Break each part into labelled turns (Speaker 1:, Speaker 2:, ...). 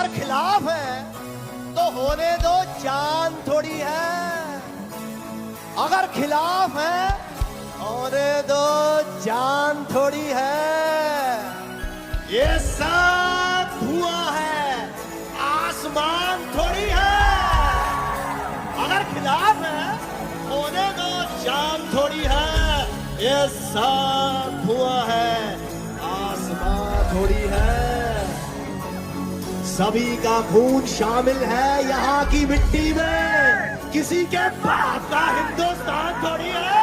Speaker 1: अगर खिलाफ है। तो होने दो, जान थोड़ी है। अगर खिलाफ है, होने दो, जान थोड़ी है। ये सब धुआँ है, आसमान थोड़ी है। अगर खिलाफ है, होने दो, जान थोड़ी है। ये सब धुआँ है। सभी का खून शामिल है यहाँ की मिट्टी में। किसी के बाप का हिंदुस्तान थोड़ी है।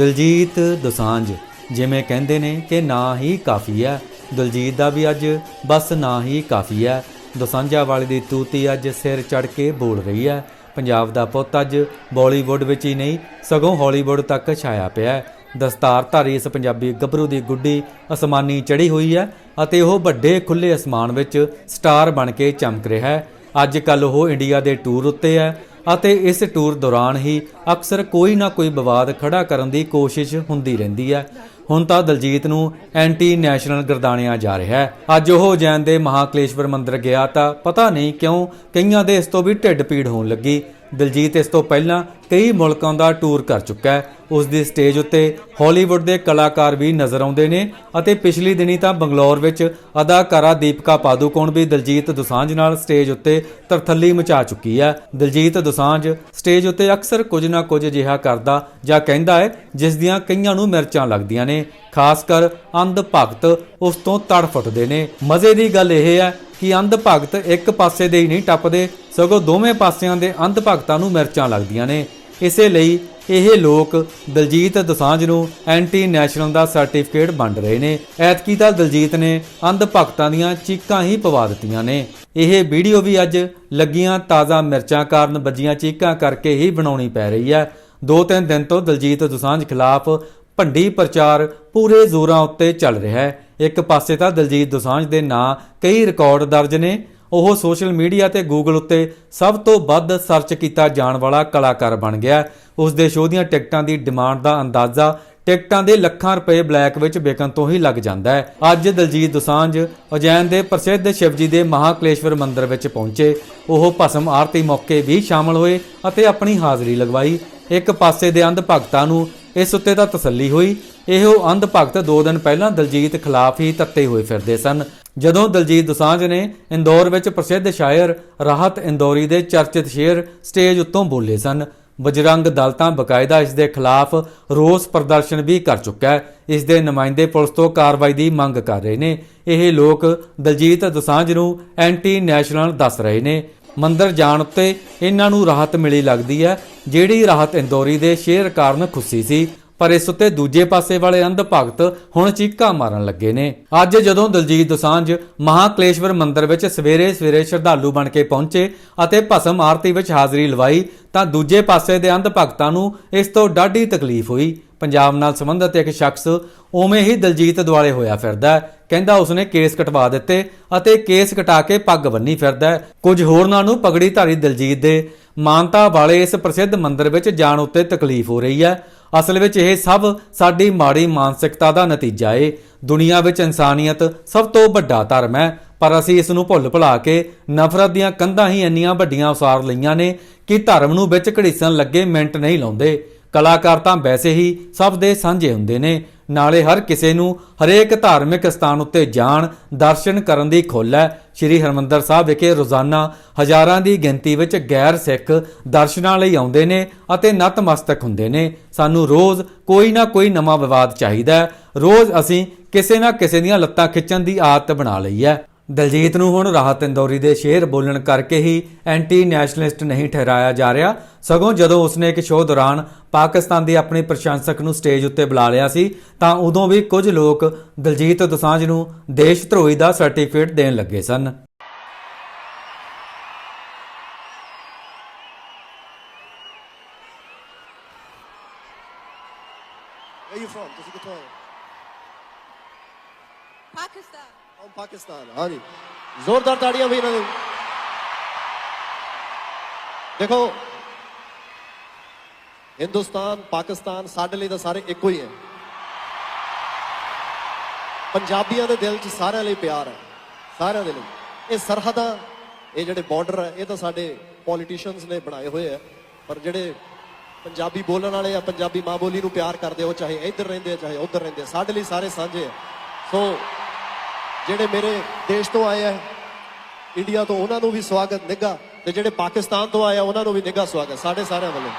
Speaker 2: ਦਲਜੀਤ ਦੋਸਾਂਝ, ਜਿਵੇਂ ਕਹਿੰਦੇ ਨੇ ਕਿ ਨਾਂ ਹੀ ਕਾਫੀ ਹੈ। ਦਲਜੀਤ ਦਾ ਵੀ ਅੱਜ ਬਸ ਨਾਂ ਹੀ ਕਾਫੀ ਹੈ। ਦੋਸਾਂਝਾ ਵਾਲੇ ਦੀ ਤੂਤੀ ਅੱਜ ਸਿਰ ਚੜ ਕੇ ਬੋਲ ਰਹੀ ਹੈ। ਪੰਜਾਬ ਦਾ ਪੁੱਤ ਅੱਜ ਬਾਲੀਵੁੱਡ ਵਿੱਚ ਹੀ ਨਹੀਂ, ਸਗੋਂ ਹਾਲੀਵੁੱਡ ਤੱਕ ਛਾਇਆ ਪਿਆ ਹੈ। ਦਸਤਾਰਧਾਰੀ ਇਸ ਪੰਜਾਬੀ ਗੱਭਰੂ ਦੀ ਗੁੱਡੀ ਅਸਮਾਨੀ ਚੜੀ ਹੋਈ ਹੈ ਅਤੇ ਉਹ ਵੱਡੇ ਖੁੱਲੇ ਅਸਮਾਨ ਵਿੱਚ ਸਟਾਰ ਬਣ ਕੇ ਚਮਕ ਰਿਹਾ ਹੈ। ਅੱਜ ਕੱਲ ਉਹ ਇੰਡੀਆ ਦੇ ਟੂਰ ਉੱਤੇ ਹੈ। ਅਤੇ ਇਸ ਟੂਰ ਦੌਰਾਨ ਹੀ ਅਕਸਰ ਕੋਈ ਨਾ ਕੋਈ ਵਿਵਾਦ ਖੜਾ ਕਰਨ ਦੀ ਕੋਸ਼ਿਸ਼ ਹੁੰਦੀ ਰਹਿੰਦੀ ਹੈ। ਹੁਣ ਤਾਂ ਦਲਜੀਤ ਨੂੰ ਐਂਟੀ ਨੈਸ਼ਨਲ ਗਰਦਾਣਿਆ ਜਾ ਰਿਹਾ ਹੈ। ਅੱਜ ਉਹ ਜੈਨ ਦੇ ਮਹਾਕਲੇਸ਼ਵਰ ਮੰਦਿਰ ਗਿਆ ਤਾਂ ਪਤਾ ਨਹੀਂ ਕਿਉਂ ਕਈਆਂ ਦੇ ਇਸ ਤੋਂ ਵੀ ਢਿੱਡ ਪੀੜ ਹੋਣ ਲੱਗੀ। ਦਲਜੀਤ ਇਸ ਤੋਂ ਪਹਿਲਾਂ ਕਈ ਮੁਲਕਾਂ ਦਾ ਟੂਰ ਕਰ ਚੁੱਕਾ ਹੈ। ਉਸ ਦੀ ਸਟੇਜ ਉੱਤੇ ਹਾਲੀਵੁੱਡ ਦੇ ਕਲਾਕਾਰ ਵੀ ਨਜ਼ਰ ਆਉਂਦੇ ਨੇ ਅਤੇ ਪਿਛਲੀ ਦਿਨੀ ਤਾਂ ਬੰਗਲੌਰ ਵਿੱਚ ਅਦਾਕਾਰਾ ਦੀਪਕਾ ਪਾਦੂਕੋਣ ਵੀ ਦਲਜੀਤ ਦੁਸਾਂਝ ਨਾਲ ਸਟੇਜ ਉੱਤੇ ਤਰਥੱਲੀ ਮਚਾ ਚੁੱਕੀ ਹੈ। ਦਲਜੀਤ ਦੁਸਾਂਝ ਸਟੇਜ ਉੱਤੇ ਅਕਸਰ ਕੁਝ ਨਾ ਕੁਝ ਅਜਿਹਾ ਕਰਦਾ ਜਾਂ ਕਹਿੰਦਾ ਹੈ, ਜਿਸ ਦੀਆਂ ਕਈਆਂ ਨੂੰ ਮਿਰਚਾਂ ਲੱਗਦੀਆਂ ਨੇ। ਖਾਸ ਕਰ ਅੰਧ ਭਗਤ ਉਸ ਤੋਂ ਤੜਫਟਦੇ ਨੇ। ਮਜ਼ੇ ਦੀ ਗੱਲ ਇਹ ਹੈ ਕਿ ਅੰਧ ਭਗਤ ਇੱਕ ਪਾਸੇ ਦੇ ਹੀ ਨਹੀਂ ਟੱਪਦੇ, ਸਗੋਂ ਦੋਵੇਂ ਪਾਸਿਆਂ ਦੇ ਅੰਧ ਭਗਤਾਂ ਨੂੰ ਮਿਰਚਾਂ ਲੱਗਦੀਆਂ ਨੇ। ਇਸੇ ਲਈ ਇਹ ਲੋਕ ਦਲਜੀਤ ਦੋਸਾਂਝ ਨੂੰ ਐਂਟੀ ਨੈਸ਼ਨਲ ਦਾ ਸਰਟੀਫਿਕੇਟ ਵੰਡ ਰਹੇ ਨੇ। ਐਤਕੀ ਤਾਂ ਦਲਜੀਤ ਨੇ ਅੰਧ ਭਗਤਾਂ ਦੀਆਂ ਚੀਕਾਂ ਹੀ ਪਵਾ ਦਿੱਤੀਆਂ ਨੇ। ਇਹ ਵੀਡੀਓ ਵੀ ਅੱਜ ਲੱਗੀਆਂ ਤਾਜ਼ਾ ਮਿਰਚਾਂ ਕਾਰਨ ਵੱਜੀਆਂ ਚੀਕਾਂ ਕਰਕੇ ਹੀ ਬਣਾਉਣੀ ਪੈ ਰਹੀ ਹੈ। ਦੋ ਤਿੰਨ ਦਿਨ ਤੋਂ ਦਲਜੀਤ ਦੋਸਾਂਝ ਖਿਲਾਫ ਭੰਡੀ ਪ੍ਰਚਾਰ ਪੂਰੇ ਜ਼ੋਰਾਂ ਉੱਤੇ ਚੱਲ ਰਿਹਾ ਹੈ। ਇੱਕ ਪਾਸੇ ਤਾਂ ਦਲਜੀਤ ਦੋਸਾਂਝ ਦੇ ਨਾਂ ਕਈ ਰਿਕਾਰਡ ਦਰਜ ਨੇ ਉਹ ਸੋਸ਼ਲ ਮੀਡੀਆ ਤੇ ਗੂਗਲ ਉੱਤੇ ਸਭ ਤੋਂ ਵੱਧ ਸਰਚ ਕੀਤਾ ਜਾਣ ਵਾਲਾ ਕਲਾਕਾਰ ਬਣ ਗਿਆ। ਉਸ ਦੇ ਸ਼ੋਅ ਦੀਆਂ ਟਿਕਟਾਂ ਦੀ ਡਿਮਾਂਡ ਦਾ ਅੰਦਾਜ਼ਾ ਟਿਕਟਾਂ ਦੇ ਲੱਖਾਂ ਰੁਪਏ ਬਲੈਕ ਵਿੱਚ ਵਿਕਣ ਤੋਂ ਹੀ ਲੱਗ ਜਾਂਦਾ ਹੈ। ਅੱਜ ਦਲਜੀਤ ਦੋਸਾਂਝ, ਉਜੈਨ ਦੇ ਪ੍ਰਸਿੱਧ ਸ਼ਿਵਜੀ ਦੇ ਮਹਾਕਲੇਸ਼ਵਰ ਮੰਦਿਰ ਵਿੱਚ ਪਹੁੰਚੇ। ਉਹ ਭਸਮ ਆਰਤੀ ਮੌਕੇ ਵੀ ਸ਼ਾਮਲ ਹੋਏ ਅਤੇ ਆਪਣੀ ਹਾਜ਼ਰੀ ਲਗਵਾਈ। ਇੱਕ ਪਾਸੇ ਦੇ ਅੰਧ ਭਗਤਾਂ ਨੂੰ ਇਸ ਉੱਤੇ ਤਾਂ ਤਸੱਲੀ ਹੋਈ। ਇਹੋ ਅੰਧ ਭਗਤ 2 ਦਿਨ ਪਹਿਲਾਂ ਦਲਜੀਤ ਖਿਲਾਫ ਹੀ ਤੱਤੇ ਹੋਏ ਫਿਰਦੇ ਸਨ। ਜਦੋਂ ਦਲਜੀਤ ਦੋਸਾਂਝ ਨੇ ਇੰਦੌਰ ਵਿੱਚ ਪ੍ਰਸਿੱਧ ਸ਼ਾਇਰ ਰਾਹਤ ਇੰਦੌਰੀ ਦੇ ਚਰਚਿਤ ਸ਼ੇਰ ਸਟੇਜ ਉੱਤੋਂ ਬੋਲੇ ਸਨ, ਬਜਰੰਗ ਦਲ ਤਾਂ ਬਕਾਇਦਾ ਇਸ ਦੇ ਖਿਲਾਫ ਰੋਸ ਪ੍ਰਦਰਸ਼ਨ ਵੀ ਕਰ ਚੁੱਕਾ ਹੈ। ਇਸ ਦੇ ਨੁਮਾਇੰਦੇ ਪੁਲਿਸ ਤੋਂ ਕਾਰਵਾਈ ਦੀ ਮੰਗ ਕਰ ਰਹੇ ਨੇ। ਇਹ ਲੋਕ ਦਲਜੀਤ ਦੋਸਾਂਝ ਨੂੰ ਐਂਟੀ ਨੈਸ਼ਨਲ ਦੱਸ ਰਹੇ ਨੇ। ਮੰਦਰ ਜਾਣ ਉੱਤੇ ਇਹਨਾਂ ਨੂੰ ਰਾਹਤ ਮਿਲੀ ਲੱਗਦੀ ਹੈ, ਜਿਹੜੀ ਰਾਹਤ ਇੰਦੌਰੀ ਦੇ ਸ਼ੇਰ ਕਾਰਨ ਖੁਸ਼ੀ ਸੀ। ਪਰ ਇਸ ਉੱਤੇ ਦੂਜੇ ਪਾਸੇ ਵਾਲੇ ਅੰਧ ਭਗਤ ਹੁਣ ਚੀਕਾਂ ਮਾਰਨ ਲੱਗੇ ਨੇ। ਅੱਜ ਜਦੋਂ ਦਲਜੀਤ ਦੋਸਾਂਝ ਮਹਾਕਲੇਸ਼ਵਰ ਮੰਦਿਰ ਵਿੱਚ ਸਵੇਰੇ ਸਵੇਰੇ ਸ਼ਰਧਾਲੂ ਬਣ ਕੇ ਪਹੁੰਚੇ ਅਤੇ ਭਸਮ ਆਰਤੀ ਵਿੱਚ ਹਾਜ਼ਰੀ ਲਵਾਈ, ਤਾਂ ਦੂਜੇ ਪਾਸੇ ਦੇ ਅੰਧ ਭਗਤਾਂ ਨੂੰ ਇਸ ਤੋਂ ਡਾਢੀ ਤਕਲੀਫ ਹੋਈ। ਪੰਜਾਬ ਨਾਲ ਸੰਬੰਧਿਤ ਇੱਕ ਸ਼ਖਸ ਉਵੇਂ ਹੀ ਦਲਜੀਤ ਦੁਆਲੇ ਹੋਇਆ ਫਿਰਦਾ ਹੈ। ਕਹਿੰਦਾ ਉਸਨੇ ਕੇਸ ਕਟਵਾ ਦਿੱਤੇ ਅਤੇ ਕੇਸ ਕਟਾ ਕੇ ਪੱਗ ਬੰਨੀ ਫਿਰਦਾ ਹੈ। ਕੁਝ ਹੋਰਨਾਂ ਨੂੰ ਪਗੜੀ ਧਾਰੀ ਦਲਜੀਤ ਦੇ ਮਾਨਤਾ ਵਾਲੇ ਇਸ ਪ੍ਰਸਿੱਧ ਮੰਦਿਰ ਵਿੱਚ ਜਾਣ ਉੱਤੇ ਤਕਲੀਫ ਹੋ ਰਹੀ ਹੈ। ਅਸਲ ਵਿੱਚ ਇਹ ਸਭ ਸਾਡੀ ਮਾੜੀ ਮਾਨਸਿਕਤਾ ਦਾ ਨਤੀਜਾ ਏ। ਦੁਨੀਆ ਵਿੱਚ ਇਨਸਾਨੀਅਤ ਸਭ ਤੋਂ ਵੱਡਾ ਧਰਮ ਹੈ, ਪਰ ਅਸੀਂ ਇਸ ਨੂੰ ਭੁੱਲ ਭੁਲਾ ਕੇ ਨਫ਼ਰਤ ਦੀਆਂ ਕੰਧਾਂ ਹੀ ਇੰਨੀਆਂ ਵੱਡੀਆਂ ਉਸਾਰ ਲਈਆਂ ਨੇ ਕਿ ਧਰਮ ਨੂੰ ਵਿੱਚ ਘੜੀਸਣ ਲੱਗੇ ਮਿੰਟ ਨਹੀਂ ਲਾਉਂਦੇ। ਕਲਾਕਾਰ ਤਾਂ ਵੈਸੇ ਹੀ ਸਭ ਦੇ ਸਾਂਝੇ ਹੁੰਦੇ ਨੇ। ਨਾਲੇ ਹਰ ਕਿਸੇ ਨੂੰ ਹਰੇਕ ਧਾਰਮਿਕ ਸਥਾਨ ਉੱਤੇ ਜਾਣ, ਦਰਸ਼ਨ ਕਰਨ ਦੀ ਖੁੱਲ੍ਹ ਹੈ। ਸ੍ਰੀ ਹਰਮੰਦਰ ਸਾਹਿਬ ਵਿਖੇ ਰੋਜ਼ਾਨਾ ਹਜ਼ਾਰਾਂ ਦੀ ਗਿਣਤੀ ਵਿੱਚ ਗੈਰ ਸਿੱਖ ਦਰਸ਼ਨਾਂ ਲਈ ਆਉਂਦੇ ਨੇ ਅਤੇ ਨਤਮਸਤਕ ਹੁੰਦੇ ਨੇ। ਸਾਨੂੰ ਰੋਜ਼ ਕੋਈ ਨਾ ਕੋਈ ਨਵਾਂ ਵਿਵਾਦ ਚਾਹੀਦਾ ਹੈ। ਰੋਜ਼ ਅਸੀਂ ਕਿਸੇ ਨਾ ਕਿਸੇ ਦੀਆਂ ਲੱਤਾਂ ਖਿੱਚਣ ਦੀ ਆਦਤ ਬਣਾ ਲਈ ਹੈ। ਦਲਜੀਤ ਨੂੰ ਹੁਣ ਰਾਹਤ ਇੰਦੌਰੀ ਦੇ ਸ਼ੇਰ ਬੋਲਣ ਕਰਕੇ ਹੀ ਐਂਟੀ ਨੈਸ਼ਨਲਿਸਟ ਨਹੀਂ ਠਹਿਰਾਇਆ ਜਾ ਰਿਹਾ ਸਗੋਂ ਜਦੋਂ ਉਸਨੇ ਇੱਕ ਸ਼ੋਅ ਦੌਰਾਨ ਪਾਕਿਸਤਾਨ ਦੀ ਆਪਣੀ ਪ੍ਰਸ਼ੰਸਕ ਨੂੰ ਸਟੇਜ ਉੱਤੇ ਬੁਲਾ ਲਿਆ ਸੀ ਤਾਂ ਉਦੋਂ ਵੀ ਕੁਝ ਲੋਕ ਦਲਜੀਤ ਦੋਸਾਂਝ ਨੂੰ ਦੇਸ਼ ਧਰੋਹੀ ਦਾ ਸਰਟੀਫਿਕੇਟ ਦੇਣ ਲੱਗੇ ਸਨ
Speaker 1: Where you from? ਤੁਸੀਂ ਕਿੱਥੋਂ ਆਏ
Speaker 3: Pakistan.
Speaker 1: ਹਮ ਪਾਕਿਸਤਾਨ, ਹਾਂਜੀ। ਜ਼ੋਰਦਾਰ ਤਾੜੀਆਂ ਵੀ ਇਹਨਾਂ ਨੂੰ। ਦੇਖੋ, ਹਿੰਦੁਸਤਾਨ, ਪਾਕਿਸਤਾਨ ਸਾਡੇ ਲਈ ਤਾਂ ਸਾਰੇ ਇੱਕੋ ਹੀ ਹੈ। ਪੰਜਾਬੀਆਂ ਦੇ ਦਿਲ 'ਚ ਸਾਰਿਆਂ ਲਈ ਪਿਆਰ ਹੈ, ਸਾਰਿਆਂ ਦੇ ਲਈ। ਇਹ ਸਰਹੱਦਾਂ, ਇਹ ਜਿਹੜੇ ਬਾਰਡਰ ਹੈ, ਇਹ ਤਾਂ ਸਾਡੇ ਪੋਲੀਟੀਸ਼ੀਅਨਸ ਨੇ ਬਣਾਏ ਹੋਏ ਆ ਪਰ ਜਿਹੜੇ ਪੰਜਾਬੀ ਬੋਲਣ ਵਾਲੇ ਆ ਪੰਜਾਬੀ ਮਾਂ ਬੋਲੀ ਨੂੰ ਪਿਆਰ ਕਰਦੇ ਉਹ ਚਾਹੇ ਇੱਧਰ ਰਹਿੰਦੇ ਆ, ਚਾਹੇ ਉੱਧਰ ਰਹਿੰਦੇ ਸਾਡੇ ਲਈ ਸਾਰੇ ਸਾਂਝੇ ਆ। ਸੋ ਜਿਹੜੇ ਮੇਰੇ ਦੇਸ਼ ਤੋਂ ਆਏ ਆ ਇੰਡੀਆ ਤੋਂ, ਉਹਨਾਂ ਨੂੰ ਵੀ ਸਵਾਗਤ, ਨਿੱਘਾ। ਤੇ ਜਿਹੜੇ ਪਾਕਿਸਤਾਨ ਤੋਂ ਆਏ ਆ, ਉਹਨਾਂ ਨੂੰ ਵੀ ਨਿੱਘਾ ਸਵਾਗਤ, ਸਾਡੇ ਸਾਰਿਆਂ ਵੱਲੋਂ।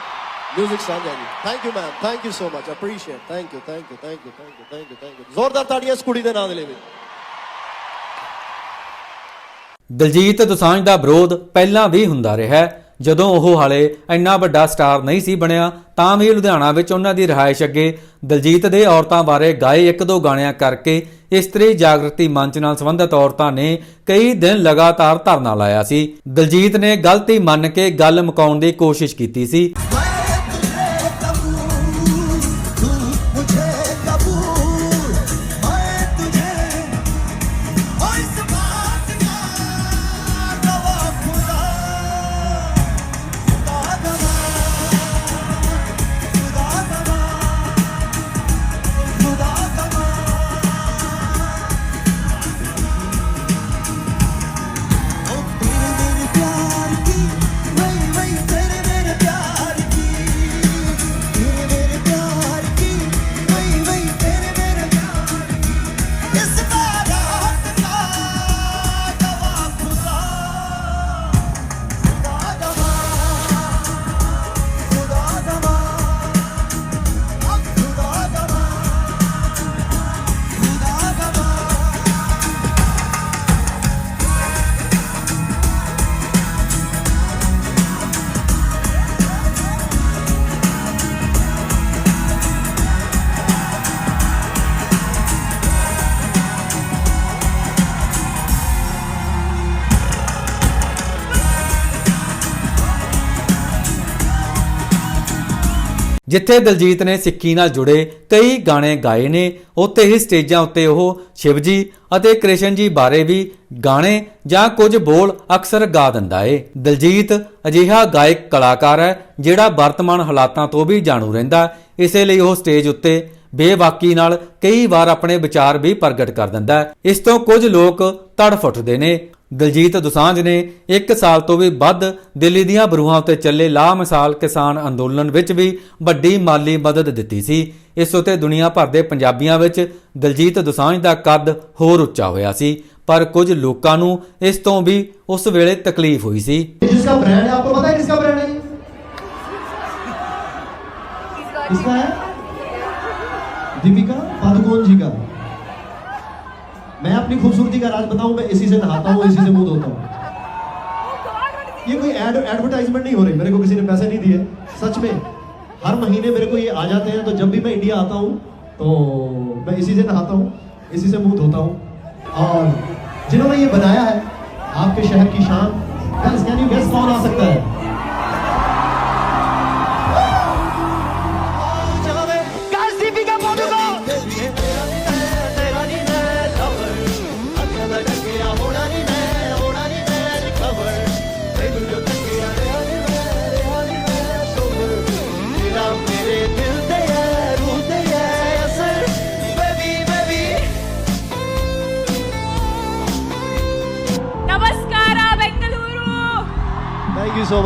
Speaker 1: ਮਿਊਜ਼ਿਕ ਸਾਂਝਾ ਜੀ। Thank you ma'am thank you so much appreciate thank you thank you thank you thank you thank you thank you ਜ਼ੋਰਦਾਰ ਤਾੜੀਆਂ ਇਸ ਕੁੜੀ ਦੇ ਨਾਂ ਦੇ ਲਈ
Speaker 2: ਦਲਜੀਤ ਦੋਸਾਂਝ ਦਾ ਵਿਰੋਧ ਪਹਿਲਾਂ ਵੀ ਹੁੰਦਾ ਰਿਹਾ ਜਦੋਂ ਉਹ ਹਾਲੇ ਇੰਨਾ ਵੱਡਾ ਸਟਾਰ ਨਹੀਂ ਸੀ ਬਣਿਆ ਤਾਂ ਵੀ ਲੁਧਿਆਣਾ ਵਿੱਚ ਉਹਨਾਂ ਦੀ ਰਿਹਾਇਸ਼ ਅੱਗੇ ਦਲਜੀਤ ਦੇ ਔਰਤਾਂ ਬਾਰੇ ਗਾਏ ਇੱਕ ਦੋ ਗਾਣਿਆਂ ਕਰਕੇ ਇਸਤਰੀ ਜਾਗਰਤੀ ਮੰਚ ਨਾਲ ਸੰਬੰਧਿਤ ਔਰਤਾਂ ਨੇ ਕਈ ਦਿਨ ਲਗਾਤਾਰ ਧਰਨਾ ਲਾਇਆ ਸੀ। ਦਲਜੀਤ ਨੇ ਗਲਤੀ ਮੰਨ ਕੇ ਗੱਲ ਮੁਕਾਉਣ ਦੀ ਕੋਸ਼ਿਸ਼ ਕੀਤੀ ਸੀ। ਜਿੱਥੇ ਦਲਜੀਤ ਨੇ ਸਿੱਖੀ ਨਾਲ ਜੁੜੇ ਕਈ ਗਾਣੇ ਗਾਏ ਨੇ, ਉੱਥੇ ਹੀ ਸਟੇਜਾਂ ਉੱਤੇ ਉਹ ਸ਼ਿਵਜੀ ਅਤੇ ਕ੍ਰਿਸ਼ਨ ਜੀ ਬਾਰੇ ਵੀ ਗਾਣੇ ਜਾਂ ਕੁਝ ਬੋਲ ਅਕਸਰ ਗਾ ਦਿੰਦਾ ਏ। ਦਲਜੀਤ ਅਜਿਹਾ ਗਾਇਕ ਕਲਾਕਾਰ ਹੈ, ਜਿਹੜਾ ਵਰਤਮਾਨ ਹਾਲਾਤਾਂ ਤੋਂ ਵੀ ਜਾਣੂ ਰਹਿੰਦਾ। ਇਸੇ ਲਈ ਉਹ ਸਟੇਜ ਉੱਤੇ ਬੇਵਾਕੀ ਨਾਲ ਕਈ ਵਾਰ ਆਪਣੇ ਵਿਚਾਰ ਵੀ ਪ੍ਰਗਟ ਕਰ ਦਿੰਦਾ ਹੈ। ਇਸ ਤੋਂ ਕੁਝ ਲੋਕ ਤੜਫ ਉੱਠਦੇ ਨੇ। ਦਲਜੀਤ ਦੁਸਾਂਝ ਨੇ ਇੱਕ ਸਾਲ ਤੋਂ ਵੀ ਵੱਧ ਦਿੱਲੀ ਦੀਆਂ ਬਰੂਹਾਂ ਉੱਤੇ ਚੱਲੇ ਲਾ ਮਿਸਾਲ ਕਿਸਾਨ ਅੰਦੋਲਨ ਵਿੱਚ ਵੀ ਵੱਡੀ ਮਾਲੀ ਮਦਦ ਦਿੱਤੀ ਸੀ। ਇਸ ਉਤੇ ਦੁਨੀਆ ਭਰ ਦੇ ਪੰਜਾਬੀਆਂ ਵਿੱਚ ਦਲਜੀਤ ਦੁਸਾਂਝ ਦਾ ਕੱਦ ਹੋਰ ਉੱਚਾ ਹੋਇਆ ਸੀ। ਪਰ ਕੁਝ ਲੋਕਾਂ ਨੂੰ ਇਸ ਤੋਂ ਵੀ ਉਸ ਵੇਲੇ ਤਕਲੀਫ ਹੋਈ ਸੀ।
Speaker 4: ਜਿਸ ਦਾ ਬ੍ਰਾਂਡ ਹੈ ਆਪਕੋ ਦਾ। मैं अपनी खूबसूरती का राज बताऊँ, मैं इसी से नहाता हूँ, इसी से मुँह धोता हूँ। ये कोई एड एडवर्टाइजमेंट नहीं हो रही। मेरे को किसी ने पैसे नहीं दिए। सच में, हर महीने मेरे को ये आ जाते हैं तो जब भी मैं इंडिया आता हूँ तो मैं इसी से नहाता हूँ, इसी से मुँह धोता हूँ। और जिन्होंने ये बनाया है, आपके शहर की शान कैन यू गेस कौन आ सकता है?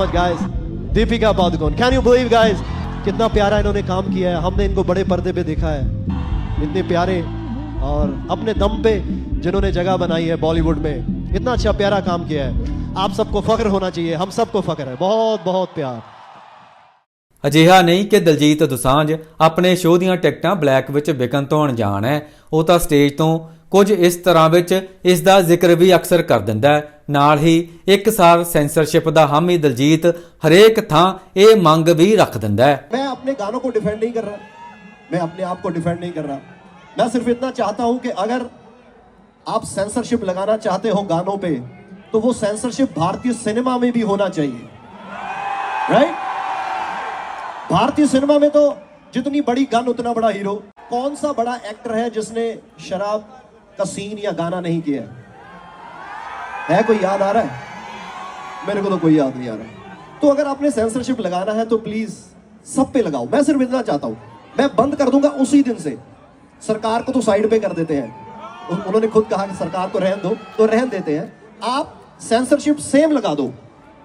Speaker 1: Much guys Deepika Padukone can you believe guys कितना प्यारा इन्होंने काम किया है हमने इनको बड़े पर्दे पे देखा है इतने प्यारे और अपने दम पे जिन्होंने जगह बनाई है बॉलीवुड में इतना अच्छा प्यारा काम किया है आप सबको फख्र होना चाहिए हम सबको फख्र है बहुत बहुत प्यार
Speaker 2: ਅਜਿਹਾ ਨਹੀਂ ਕਿ ਦਲਜੀਤ ਦੁਸਾਂਝ ਆਪਣੇ ਸ਼ੋਅ ਦੀਆਂ ਟਿਕਟਾਂ ਬਲੈਕ ਵਿੱਚ ਵਿਕਣ ਤੋਂ ਅਣਜਾਣ ਹੈ ਉਹ ਤਾਂ ਸਟੇਜ ਤੋਂ ਕੁਝ ਇਸ ਤਰ੍ਹਾਂ ਵਿੱਚ ਇਸ ਦਾ ਜ਼ਿਕਰ ਵੀ ਅਕਸਰ ਕਰ ਦਿੰਦਾ ਹੈ ਨਾਲ ਹੀ ਇੱਕ ਸਾਰ ਸੈਂਸਰਸ਼ਿਪ ਦਾ ਹਾਮੀ ਦਲਜੀਤ ਹਰੇਕ ਥਾਂ ਇਹ ਮੰਗ ਵੀ ਰੱਖ ਦਿੰਦਾ ਹੈ
Speaker 1: ਮੈਂ ਆਪਣੇ ਗਾਣੋं को डिफेंड नहीं कर रहा मैं अपने आप को डिफेंड नहीं कर रहा मैं सिर्फ इतना चाहता हूं कि अगर आप सेंसरशिप लगाना चाहते हो गानों पे तो वो सेंसरशिप भारतीय सिनेमा में भी होना चाहिए राइट भारतीय सिनेमा में तो जितनी बड़ी गन उतना बड़ा हीरो
Speaker 4: कौन सा बड़ा एक्टर है जिसने शराब का सीन या गाना नहीं किया है। है कोई याद आ रहा है? मेरे को तो कोई याद नहीं आ रहा। तो अगर आपने सेंसरशिप लगाना है तो प्लीज़ सब पे लगाओ। मैं सिर्फ़ इतना चाहता हूँ। मैं बंद कर दूँगा उसी दिन से। सरकार को तो साइड पे कर देते हैं। उन्होंने खुद कहा कि सरकार को रहन दो तो रहन देते हैं। आप सेंसरशिप सेम लगा दो।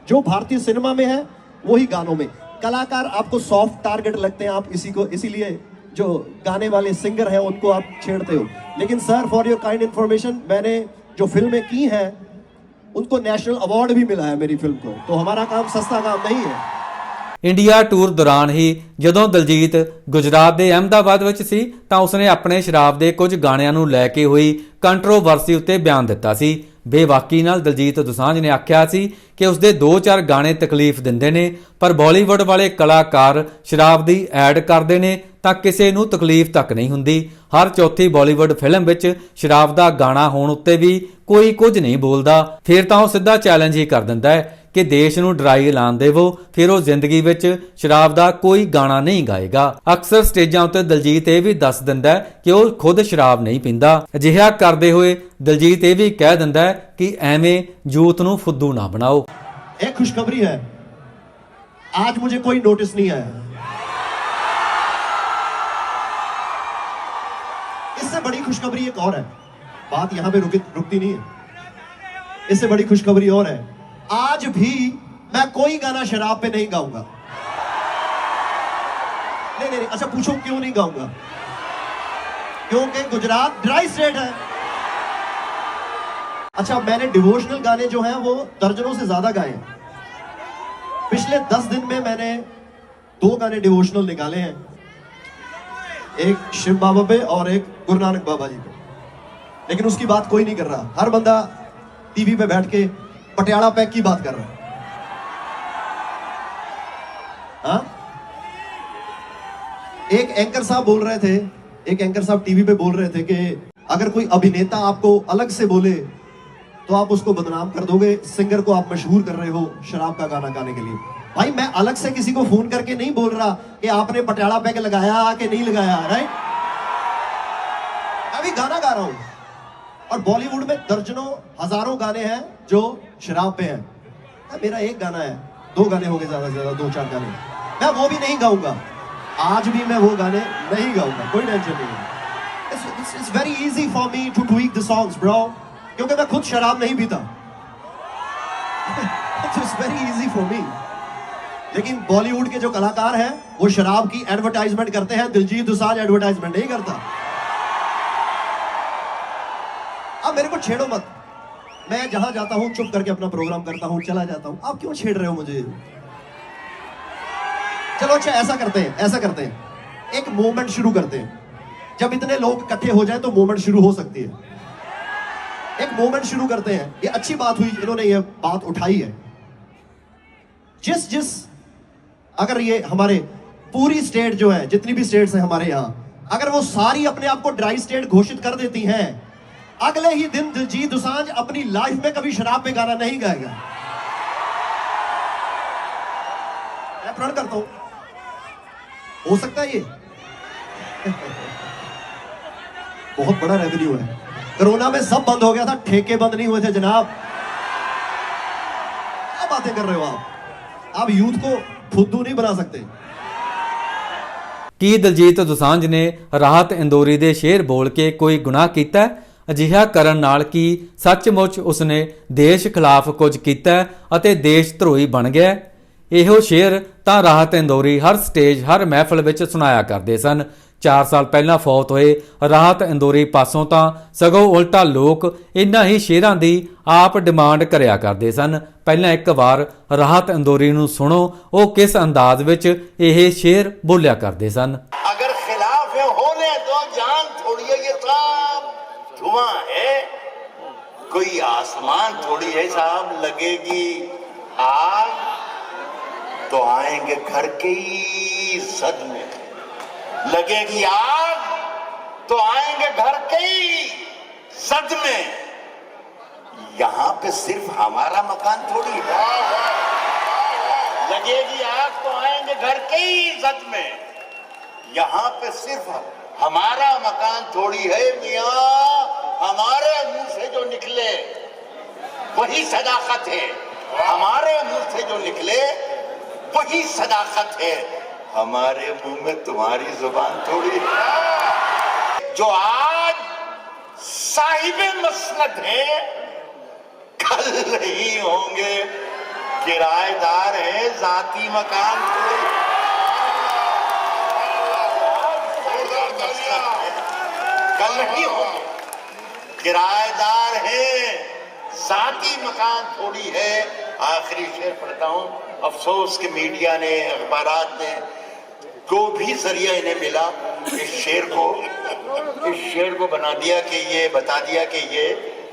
Speaker 4: जो भारतीय सिनेमा में है, वही गानों में। कलाकार आपको सॉफ्ट टारगेट लगते हैं, आप इसी को, इसीलिए जो गाने वाले सिंगर हैं, उनको आप छेड़ते हो। लेकिन sir for your kind information मैंने जो फ़िल्में की हैं, उनको नेशनल अवार्ड भी मिला है मेरी फ़िल्म को। तो हमारा काम सस्ता काम नहीं है।
Speaker 2: ਇੰਡੀਆ ਟੂਰ ਦੌਰਾਨ ਹੀ ਜਦੋਂ ਦਲਜੀਤ ਗੁਜਰਾਤ ਦੇ ਅਹਿਮਦਾਬਾਦ ਵਿੱਚ ਸੀ ਤਾਂ ਉਸਨੇ ਆਪਣੇ ਸ਼ਰਾਬ ਦੇ ਕੁਝ ਗਾਣਿਆਂ ਨੂੰ ਲੈ ਕੇ ਹੋਈ ਕੰਟਰੋਵਰਸੀ ਉੱਤੇ ਬਿਆਨ ਦਿੱਤਾ ਸੀ। ਬੇਵਾਕੀ ਨਾਲ ਦਲਜੀਤ ਦੁਸਾਂਝ ਨੇ ਆਖਿਆ ਸੀ ਕਿ ਉਸਦੇ 2-4 ਗਾਣੇ ਤਕਲੀਫ ਦਿੰਦੇ ਨੇ, ਪਰ ਬਾਲੀਵੁੱਡ ਵਾਲੇ ਕਲਾਕਾਰ ਸ਼ਰਾਬ ਦੀ ਐਡ ਕਰਦੇ ਨੇ ਤਾਂ ਕਿਸੇ ਨੂੰ ਤਕਲੀਫ ਤੱਕ ਨਹੀਂ ਹੁੰਦੀ। ਹਰ ਚੌਥੀ ਬਾਲੀਵੁੱਡ ਫਿਲਮ ਵਿੱਚ ਸ਼ਰਾਬ ਦਾ ਗਾਣਾ ਹੋਣ ਉੱਤੇ ਵੀ ਕੋਈ ਕੁਝ ਨਹੀਂ ਬੋਲਦਾ। ਫਿਰ ਤਾਂ ਉਹ ਸਿੱਧਾ ਚੈਲੰਜ ਹੀ ਕਰ ਦਿੰਦਾ ਹੈ। ਕਿ ਦੇਸ਼ ਨੂੰ ਡਰਾਈ ਐਲਾਨ ਦੇਵੋ, ਫਿਰ ਉਹ ਜ਼ਿੰਦਗੀ ਵਿੱਚ ਸ਼ਰਾਬ ਦਾ ਕੋਈ ਗਾਣਾ ਨਹੀਂ ਗਾਏਗਾ। ਅਕਸਰ ਸਟੇਜਾਂ ਉੱਤੇ ਦਲਜੀਤ ਇਹ ਵੀ ਦੱਸ ਦਿੰਦਾ ਕਿ ਉਹ ਖੁਦ ਸ਼ਰਾਬ ਨਹੀਂ ਪੀਂਦਾ। ਅਜਿਹਾ ਕਰਦੇ ਹੋਏ ਦਲਜੀਤ ਇਹ ਵੀ ਕਹਿ ਦਿੰਦਾ ਕਿ ਐਵੇਂ ਜੂਤ ਨੂੰ ਫੁੱਦੂ ਨਾ ਬਣਾਓ।
Speaker 4: ਇਹ ਖੁਸ਼ਖਬਰੀ ਹੈ। आज मुझे कोई नोटिस नहीं आया इससे बड़ी खुशखबरी एक और है बात यहां पे रुकी रुकती नहीं है इससे बड़ी खुशखबरी और है आज भी मैं कोई गाना शराब पे नहीं गाऊँगा। नहीं नहीं अच्छा पूछो, क्यों नहीं गाऊँगा? क्योंकि गुजरात ड्राई स्टेट है। अच्छा मैंने डिवोशनल गाने जो हैं, वो दर्जनों से ज़्यादा गाए हैं। पिछले दस दिन में मैंने दो गाने डिवोशनल निकाले हैं। एक शिव बाबा पे और एक गुरु नानक बाबा जी पे। लेकिन उसकी बात कोई नहीं कर रहा। हर बंदा टीवी पे बैठ के पटियाला पैक की बात कर रहा है। हाँ? एक एंकर साहब बोल रहे थे, एक एंकर साहब टीवी पे बोल रहे थे कि अगर कोई अभिनेता आपको अलग से बोले तो आप उसको बदनाम कर दोगे। सिंगर को आप मशहूर कर रहे हो शराब का गाना गाने के लिए। भाई, मैं अलग से किसी को फ़ोन करके नहीं बोल रहा कि आपने पटियाला पैक लगाया कि नहीं लगाया राइट अभी गाना गा रहा हूँ। और बॉलीवुड में दर्जनों, हज़ारों गाने हैं जो शराब पे हैं। मेरा एक गाना है, दो गाने हो गए ज़्यादा से ज़्यादा, दो चार गाने। मैं वो भी नहीं गाऊँगा। आज भी मैं वो गाने नहीं गाऊँगा, कोई टेंशन नहीं है। It's very easy for me to tweak the songs bro क्योंकि मैं खुद शराब नहीं पीता। It's very easy for me लेकिन बॉलीवुड के जो कलाकार हैं, वो शराब की एडवर्टाइजमेंट करते हैं, दिलजीत दोसांझ एडवर्टाइजमेंट नहीं करता। अब मेरे को छेड़ो मत। मैं जहाँ जाता हूँ, चुप करके अपना प्रोग्राम करता हूँ, चला जाता हूँ। आप क्यों छेड़ रहे हो मुझे? चलो अच्छा ऐसा करते हैं, ऐसा करते हैं। एक मूवमेंट शुरू करते हैं। जब इतने लोग इकट्ठे हो जाए तो मूवमेंट शुरू हो सकती है। एक मूवमेंट शुरू करते हैं। ये अच्छी बात हुई, इन्होंने ये बात उठाई है। जिस जिस, अगर ये हमारे पूरी स्टेट जो है, जितनी भी स्टेट्स हैं हमारे यहाँ, अगर वो सारी अपने आप को ड्राई स्टेट घोषित कर देती हैं अगले ही दिन दिलजीत दुसांझ अपनी लाइफ में कभी शराब में गाना नहीं गाएगा। मैं प्रण करता हूँ। हो सकता है ये। बहुत बड़ा रेवेन्यू है। कोरोना में सब बंद हो गया था, ठेके बंद नहीं हुए थे जनाब। क्या बातें कर रहे हो आप? आप यूथ को फुद्दू नहीं बना सकते।
Speaker 2: की दिलजीत दुसांज ने राहत इंदौरी दे शेर बोल के कोई गुनाह किया ਅਜਿਹਾ ਕਰਨ ਨਾਲ ਕੀ ਸੱਚਮੁੱਚ ਉਸਨੇ ਦੇਸ਼ ਖਿਲਾਫ ਕੁਝ ਕੀਤਾ ਅਤੇ ਦੇਸ਼ ਧਰੋਹੀ ਬਣ ਗਿਆ? ਇਹੋ ਸ਼ੇਰ ਤਾਂ ਰਾਹਤ ਇੰਦੋਰੀ ਹਰ ਸਟੇਜ, ਹਰ ਮਹਿਫਲ ਵਿੱਚ ਸੁਣਾਇਆ ਕਰਦੇ ਸਨ। 4 ਸਾਲ ਪਹਿਲਾਂ ਫੌਤ ਹੋਏ ਰਾਹਤ ਇੰਦੋਰੀ ਪਾਸੋਂ ਤਾਂ ਸਗੋਂ ਉਲਟਾ ਲੋਕ ਇਨ੍ਹਾਂ ਹੀ ਸ਼ੇਰਾਂ ਦੀ ਆਪ ਡਿਮਾਂਡ ਕਰਿਆ ਕਰਦੇ ਸਨ। ਪਹਿਲਾਂ ਇੱਕ ਵਾਰ ਰਾਹਤ ਇੰਦੋਰੀ ਨੂੰ ਸੁਣੋ, ਉਹ ਕਿਸ ਅੰਦਾਜ਼ ਵਿੱਚ ਇਹ ਸ਼ੇਰ ਬੋਲਿਆ ਕਰਦੇ ਸਨ?
Speaker 5: कोई आसमान थोड़ी है साहब लगेगी। आग तो आएँगे घर के सद में। लगेगी आग तो आएँगे घर के ही सद में। यहाँ पे सिर्फ़ हमारा मकान थोड़ी है। लगेगी आग तो आएँगे घर के ही सद में। यहाँ पे सिर्फ़ हमारा मकान थोड़ी है मियाँ। हमारे मुँह से जो निकले वही सदाकत है। हमारे मुँह से जो निकले वही सदाकत है। हमारे मुँह में तुम्हारी ज़ुबान थोड़ी जो आज साहिब मसनद है कल नहीं होंगे। किराएदार है जाती मकान कल नहीं होंगे। किराएदार है। जाती मकान थोड़ी है। आखिरी शेर पढ़ता हूँ। अफसोस के मीडिया ने अखबार ने जो भी ज़रिया इन्हें मिला, इस शेर को, इस शेर को बना दिया कि ये, बता दिया कि ये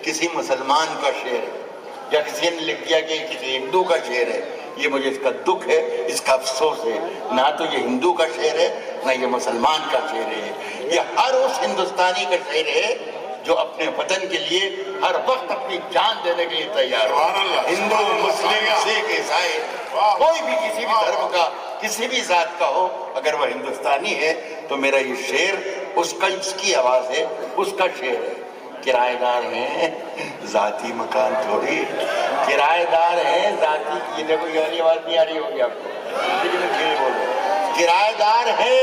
Speaker 5: किसी मुसलमान का शेर है, या किसी ने लिख दिया कि किसी हिंदू का शेर है। ये मुझे इसका दुख है, इसका अफसोस है। ना तो ये हिंदू का शेर है, ना ये मुसलमान का शेर है। ये हर उस हिंदुस्तानी का शेर है जो अपने वतन के लिए हर वक्त अपनी जान देने के लिए तैयार है। हिंदू मुस्लिम सिख ईसाई कोई भी किसी भी धर्म का किसी भी जात का हो अगर वह हिंदुस्तानी है तो मेरा ये शेर उसका इसकी आवाज़ है उसका शेर है। किराएदार है जाती मकान थोड़ी। किराएदार है जाती ये देखो ये वाली आवाज़ नहीं आ रही होगी आपको। लेकिन बोलो किराएदार है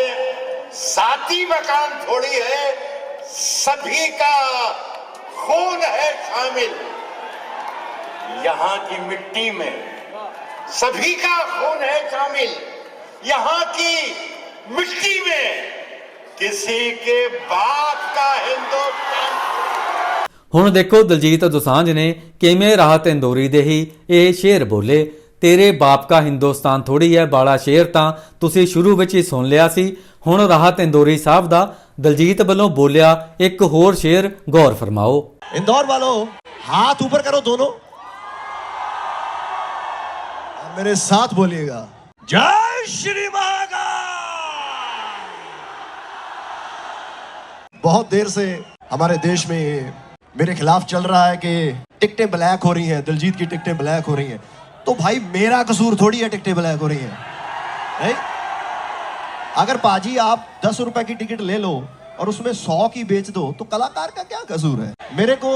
Speaker 5: जाती मकान थोड़ी है सभी का खून है शामिल यहाँ की मिट्टी में सभी का खून है शामिल यहाँ की मिट्टी में किसी के बाप का हिंदुस्तान
Speaker 2: ਹੁਣ ਦੇਖੋ ਦਲਜੀਤ ਦੋਸਾਂਝ ਨੇ ਕਿਵੇਂ ਰਾਹਤ ਇੰਦੋਰੀ ਦੇ ਹੀ ਇਹ ਸ਼ੇਰ ਬੋਲੇ तेरे बाप का हिंदुस्तान थोड़ी है बाला शेर ਤਾਂ ਤੁਸੀਂ ਸ਼ੁਰੂ ਵਿੱਚ ਹੀ ਸੁਣ ਲਿਆ ਸੀ ਹੁਣ ਰਾਹਤ ਇੰਦੋਰੀ ਸਾਹਿਬ ਦਾ ਦਲਜੀਤ ਵੱਲੋਂ ਬੋਲਿਆ ਇੱਕ ਹੋਰ ਸ਼ੇਰ ਗੌਰ ਫਰਮਾਓ
Speaker 4: इंदौर वालों हाथ ऊपर करो दोनों। मेरे साथ बोलिएगा। जय श्री महाकाल। बहुत देर से हमारे देश में मेरे खिलाफ चल रहा है कि टिकटें ब्लैक हो रही हैं दिलजीत की टिकटें ब्लैक हो रही हैं। तो भाई मेरा कसूर थोड़ी है टिकटें ब्लैक हो रही हैं। नहीं? अगर पाजी आप दस रुपए की टिकट ले लो और उसमें सौ की बेच दो तो कलाकार का क्या कसूर है? मेरे को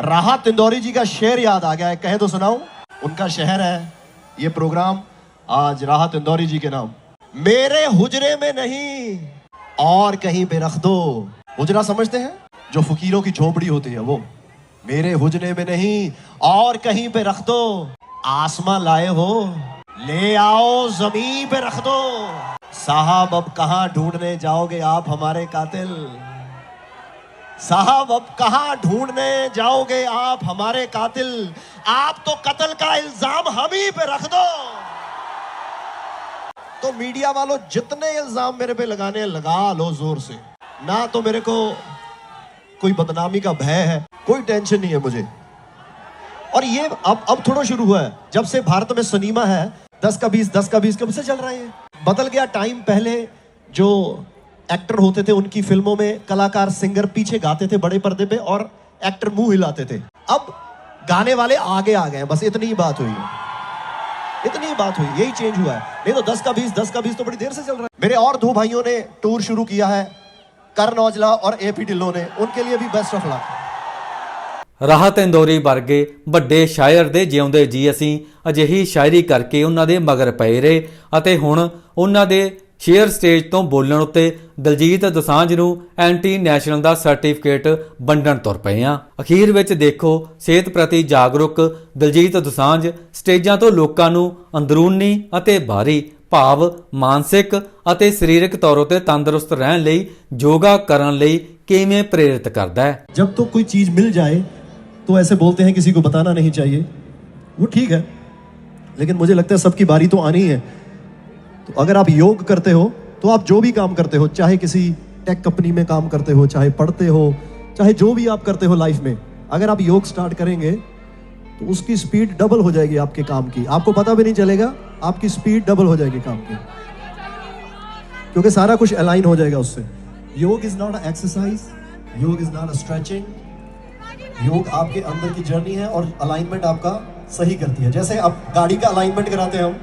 Speaker 4: राहत इंदौरी जी का शेर याद आ गया है, कहे तो सुनाऊं। उनका शहर है, ये प्रोग्राम आज राहत इंदौरी जी के नाम। मेरे हुजरे में नहीं, और कहीं पे रख दो। हुजरा समझते हैं? जो फकीरों की झोपड़ी होती है वो। मेरे हुजरे में नहीं, और कहीं पे रख दो। आसमां लाए हो, ले आओ, ज़मीन पे रख दो। साहब, अब कहा ढूँढने जाओगे आप हमारे कातिल? साहब, अब कहा ढूँढने जाओगे आप हमारे कातिल? आप तो कत्ल का इल्ज़ाम हम ही पे रख दो। तो मीडिया वालों, जितने इल्ज़ाम मेरे पे लगाने लगा लो ज़ोर से। ना तो मेरे को कोई बदनामी का भय है, कोई टेंशन नहीं है मुझे। और ये अब अब थोड़ा शुरू हुआ है। जब से भारत में सिनेमा है, दस का बीस, दस का बीस कब से चल रहा है बदल गया टाइम पहले जो एक्टर होते थे, उनकी फ़िल्मों में कलाकार, सिंगर पीछे गाते थे बड़े पर्दे पे और एक्टर मुँह हिलाते थे। अब गाने वाले आगे आ गए हैं, बस इतनी ही बात हुई इतनी ही बात हुई, यही चेंज हुआ है। नहीं तो दस का बीस, दस का बीस तो बड़ी देर से चल रहा है। मेरे और दो भाइयों ने टूर शुरू किया है, करण औजला और एपी ढिल्लों ने। उनके लिए भी best of luck
Speaker 2: Rahat Indori ਵਰਗੇ ਵੱਡੇ ਸ਼ਾਇਰ ਦੇ ਜਿਉਂਦੇ ਜੀ ਅਸੀਂ ਅਜਿਹੀ ਸ਼ਾਇਰੀ ਕਰਕੇ ਉਹਨਾਂ ਦੇ ਮਗਰ ਪਏ ਰਹੇ ਅਤੇ ਹੁਣ ਉਹਨਾਂ ਦੇ ਸ਼ੇਅਰ ਸਟੇਜ ਤੋਂ ਬੋਲਣ ਉੱਤੇ ਦਲਜੀਤ ਦਸਾਂਝ ਨੂੰ ਐਂਟੀ ਨੈਸ਼ਨਲ ਦਾ ਸਰਟੀਫਿਕੇਟ ਵੰਡਣ ਤੁਰ ਪਏ ਆ ਅਖੀਰ ਵਿੱਚ ਦੇਖੋ ਸਿਹਤ ਪ੍ਰਤੀ ਜਾਗਰੂਕ ਦਲਜੀਤ ਦਸਾਂਝ ਸਟੇਜਾਂ ਤੋਂ ਲੋਕਾਂ ਨੂੰ ਅੰਦਰੂਨੀ ਅਤੇ ਬਾਹਰੀ ਭਾਵ, ਮਾਨਸਿਕ ਅਤੇ ਸਰੀਰਕ ਤੌਰ ਉਤੇ ਤੰਦਰੁਸਤ ਰਹਿਣ ਲਈ ਯੋਗਾ ਕਰਨ ਲਈ ਕਿਵੇਂ ਪ੍ਰੇਰਿਤ ਕਰਦਾ ਹੈ?
Speaker 4: ਜਦ ਤੋਂ ਕੋਈ ਚੀਜ਼ ਮਿਲ ਜਾਏ तो ऐसे बोलते हैं, किसी को बताना नहीं चाहिए। वो ठीक है, लेकिन मुझे लगता है सबकी बारी तो आनी है। तो अगर आप योग करते हो तो आप जो भी काम करते हो, चाहे किसी टेक कंपनी में काम करते हो, चाहे पढ़ते हो, चाहे जो भी आप करते हो लाइफ में, अगर आप योग स्टार्ट करेंगे तो उसकी स्पीड डबल हो जाएगी आपके काम की। आपको पता भी नहीं चलेगा, आपकी स्पीड डबल हो जाएगी काम की। क्योंकि सारा कुछ अलाइन हो जाएगा उससे। Yoga is not exercise yoga is not stretching योग आपके अंदर की जर्नी है और अलाइनमेंट आपका सही करती है। जैसे आप गाड़ी का अलाइनमेंट कराते हैं हम